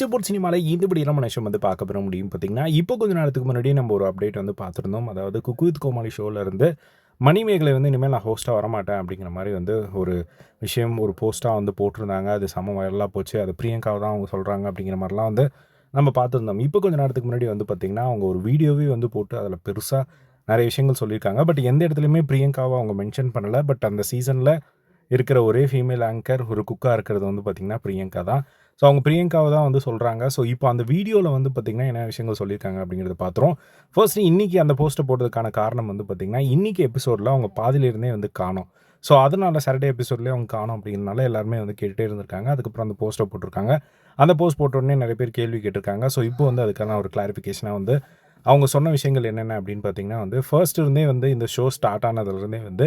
பீச்சபோர்ட் சினிமாவில் இந்த படியெல்லாம் மனுஷன் வந்து பார்க்க பெற முடியும் பார்த்தீங்கன்னா இப்போ கொஞ்ச நேரத்துக்கு முன்னாடி நம்ம ஒரு அப்டேட் வந்து பார்த்துருந்தோம். அதாவது குக்வித் கோமாளி ஷோவில் இருந்து மணிமேகலை வந்து இனிமேல் நான் ஹோஸ்ட்டாக வரமாட்டேன் அப்படிங்கிற மாதிரி வந்து ஒரு விஷயம் ஒரு போஸ்ட்டாக வந்து போட்டிருந்தாங்க. அது சம வைரலாக போச்சு. அது பிரியங்காவை தான் அவங்க சொல்கிறாங்க அப்படிங்கிற மாதிரிலாம் வந்து நம்ம பார்த்துருந்தோம். இப்போ கொஞ்சம் நேரத்துக்கு முன்னாடி வந்து பார்த்திங்கன்னா அவங்க ஒரு வீடியோவே வந்து போட்டு அதில் பெருசாக நிறைய விஷயங்கள் சொல்லியிருக்காங்க. பட் எந்த இடத்துலையுமே பிரியங்காவை அவங்க மென்ஷன் பண்ணலை. பட் அந்த சீசனில் இருக்கிற ஒரே ஃபீமேல் ஆங்கர் ஒரு குக்காக இருக்கிறது வந்து பார்த்திங்கன்னா பிரியங்கா தான். ஸோ அவங்க பிரியங்காவை தான் வந்து சொல்கிறாங்க ஸோ இப்போ அந்த வீடியோவில் வந்து பார்த்திங்கன்னா என்ன விஷயங்கள் சொல்லியிருக்காங்க அப்படிங்கிறத பார்த்துரும் ஃபர்ஸ்ட் இன்றைக்கி அந்த போஸ்ட்டை போட்டதுக்கான காரணம் வந்து பார்த்திங்கன்னா இன்றைக்கி எபிசோடில் அவங்க பாதிலிருந்தே வந்து காணும். ஸோ அதனால் சாட்டர்டே எபிசோட்லேயே அவங்க காணும் அப்படிங்கிறனால எல்லாருமே வந்து கேட்டுகிட்டே இருந்திருக்காங்க. அதுக்கப்புறம் அந்த போஸ்ட்டை போட்டிருக்காங்க. அந்த போஸ்ட் போட்டோடனே நிறைய பேர் கேள்வி கேட்டிருக்காங்க. ஸோ இப்போ வந்து அதுக்கான ஒரு கிளாரிஃபிகேஷனாக வந்து அவங்க சொன்ன விஷயங்கள் என்னென்ன அப்படின்னு பார்த்தீங்கன்னா வந்து ஃபர்ஸ்ட் இருந்தே வந்து இந்த ஷோ ஸ்டார்ட் ஆனதுலேருந்தே வந்து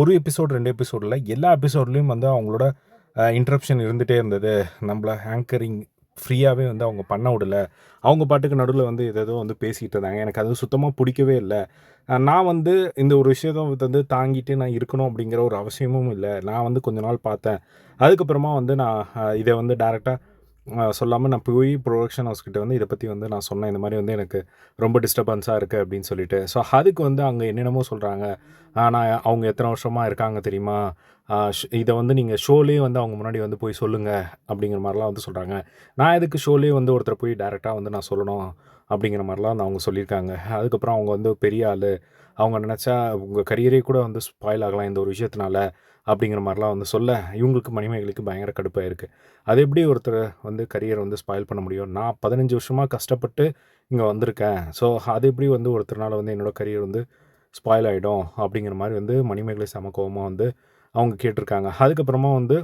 ஒரு எபிசோட் ரெண்டு எபிசோடில் எல்லா எபிசோட்லேயும் வந்து அவங்களோட இன்ட்ரப்ஷன் இருந்துகிட்டே இருந்தது. நம்மளை ஹேங்கரிங் ஃப்ரீயாகவே வந்து அவங்க பண்ண விடல. அவங்க பாட்டுக்கு நடுவில் வந்து எதோ வந்து பேசிகிட்டு இருந்தாங்க. எனக்கு அது சுத்தமாக பிடிக்கவே இல்லை. நான் வந்து இந்த ஒரு விஷயத்த வந்து தாங்கிட்டு நான் இருக்கணும் அப்படிங்கிற ஒரு அவசியமும் இல்லை. நான் வந்து கொஞ்ச நாள் பார்த்தேன். அதுக்கப்புறமா வந்து நான் இதை வந்து டேரெக்டாக சொல்லாமல் நான் போய் ப்ரொடக்ஷன் ஹவுஸ் கிட்ட வந்து இதை பற்றி வந்து நான் சொன்னேன். இந்த மாதிரி வந்து எனக்கு ரொம்ப டிஸ்டர்பன்ஸாக இருக்குது அப்படின்னு சொல்லிட்டு. ஸோ அதுக்கு வந்து அங்கே என்னென்னமோ சொல்கிறாங்க ஆனால் அவங்க எத்தனை வருஷமாக இருக்காங்க தெரியுமா? இதை வந்து நீங்கள் ஷோலேயே வந்து அவங்க முன்னாடி வந்து போய் சொல்லுங்கள் அப்படிங்கிற மாதிரிலாம் வந்து சொல்கிறாங்க நான் எதுக்கு ஷோலேயே வந்து ஒருத்தர் போய் டேரெக்டாக வந்து நான் சொல்லணும் அப்படிங்கிற மாதிரிலாம் வந்து அவங்க சொல்லியிருக்காங்க. அதுக்கப்புறம் அவங்க வந்து பெரிய ஆள். அவங்க நினச்சா உங்கள் கரியரே கூட வந்து ஸ்பாயில் ஆகலாம் இந்த ஒரு விஷயத்தினால அப்படிங்கிற மாதிரிலாம் வந்து சொல்ல இவங்களுக்கு மணிமேகலைக்கு பயங்கர கடுப்பாக இருக்குது அது எப்படி ஒருத்தர் வந்து கரியர் வந்து ஸ்பாயில் பண்ண முடியும்? நான் பதினஞ்சு வருஷமாக கஷ்டப்பட்டு இங்கே வந்திருக்கேன். ஸோ அது எப்படி வந்து ஒருத்தர்னால வந்து என்னோட கரியர் வந்து ஸ்பாயில் ஆகிடும் அப்படிங்கிற மாதிரி வந்து மணிமேகலை செம வந்து அவங்க கேட்டிருக்காங்க. அதுக்கப்புறமா வந்து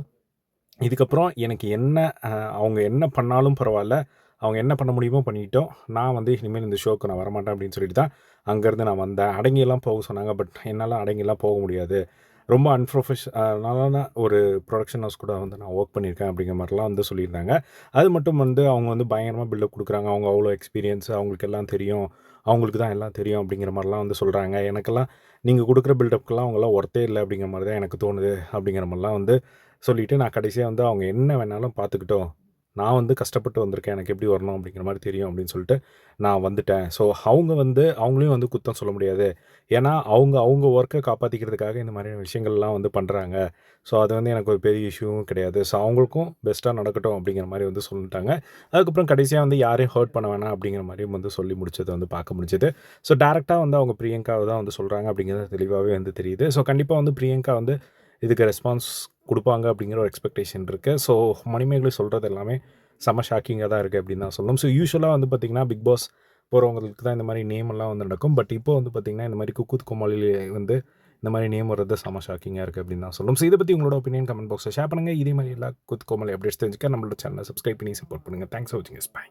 இதுக்கப்புறம் எனக்கு என்ன அவங்க என்ன பண்ணாலும் பரவாயில்ல. அவங்க என்ன பண்ண முடியுமோ பண்ணிட்டோம். நான் வந்து இனிமேல் இந்த ஷோக்கு நான் வரமாட்டேன் அப்படின்னு சொல்லிட்டு தான் அங்கேருந்து நான் வந்தேன். அடங்கியெல்லாம் போக சொன்னாங்க. பட் என்னால் அடங்கியெல்லாம் போக முடியாது. ரொம்ப அன்ப்ரொஃபஷனலான ஒரு ப்ரொடக்ஷன் ஹவுஸ் கூட வந்து நான் ஒர்க் பண்ணியிருக்கேன் அப்படிங்கிற மாதிரிலாம் வந்து சொல்லியிருந்தாங்க. அது மட்டும் வந்து அவங்க வந்து பயங்கரமாக பில்டப் கொடுக்குறாங்க. அவங்க அவ்வளோ எக்ஸ்பீரியன்ஸ் அவங்களுக்கு எல்லாம் தெரியும். அவங்களுக்கு தான் எல்லாம் தெரியும் அப்படிங்கிற மாதிரிலாம் வந்து சொல்கிறாங்க எனக்கெல்லாம் நீங்கள் கொடுக்குற பில்டப்க்கெல்லாம் அவங்களாம் ஒர்த்தே இல்லை அப்படிங்கிற மாதிரி தான் எனக்கு தோணுது அப்படிங்கிற மாதிரிலாம் வந்து சொல்லிவிட்டு நான் கடைசியாக வந்து அவங்க என்ன வேணாலும் பார்த்துக்கிட்டோம். நான் வந்து கஷ்டப்பட்டு வந்திருக்கேன். எனக்கு எப்படி வரணும் அப்படிங்கிற மாதிரி தெரியும் அப்படின்னு சொல்லிட்டு நான் வந்துட்டேன். ஸோ அவங்க வந்து அவங்களையும் வந்து குத்தம் சொல்ல முடியாது. ஏன்னா அவங்க அவங்க ஒர்க்கை காப்பாற்றிக்கிறதுக்காக இந்த மாதிரியான விஷயங்கள்லாம் வந்து பண்ணுறாங்க ஸோ அது வந்து எனக்கு ஒரு பெரிய இஷ்யூவும் கிடையாது. ஸோ அவங்களுக்கும் பெஸ்ட்டாக நடக்கட்டும் அப்படிங்கிற மாதிரி வந்து சொல்லிட்டாங்க. அதுக்கப்புறம் கடைசியாக வந்து யாரையும் ஹர்ட் பண்ண வேணாம் அப்படிங்கிற மாதிரியும் வந்து சொல்லி முடிச்சது வந்து பார்க்க முடிஞ்சது. ஸோ டேரெக்டாக வந்து அவங்க பிரியங்காவை தான் வந்து சொல்கிறாங்க அப்படிங்கிறது தெளிவாகவே வந்து தெரியுது. ஸோ கண்டிப்பாக வந்து பிரியங்கா வந்து இதுக்கு ரெஸ்பான்ஸ் கொடுப்பாங்க அப்படிங்கிற ஒரு எக்ஸ்பெக்டேஷன் இருக்குது ஸோ மணிமேகலை சொல்கிறது எல்லாமே செம ஷாக்கிங்காக தான் இருக்குது அப்படின்னு தான் சொல்லணும். ஸோ யூஸ்வலாக வந்து பார்த்திங்கன்னா பிக் பாஸ் போகிறவங்களுக்கு தான் இந்த மாதிரி நேம் எல்லாம் வந்து நடக்கும். பட் இப்போ வந்து பார்த்திங்கன்னா இந்த மாதிரி குக்குத் கோமாளிலே வந்து இந்த மாதிரி நேம் வர்றது செம ஷாக்கிங்காக இருக்குது அப்படின்னு தான் சொல்லணும். ஸோ இதை பற்றி உங்களோட ஒப்பீனியன் கமெண்ட் பாக்ஸில் ஷேர் பண்ணுங்கள் இதே மாதிரி எல்லா குத் கோமாளி அப்டேட்ஸ் தெரிஞ்சுக்க நம்மளோட சேனலை சப்ஸ்கிரைப் பண்ணி சப்போர்ட் பண்ணுங்கள் தேங்க்ஸ் ஃபார் வாட்சிங் பை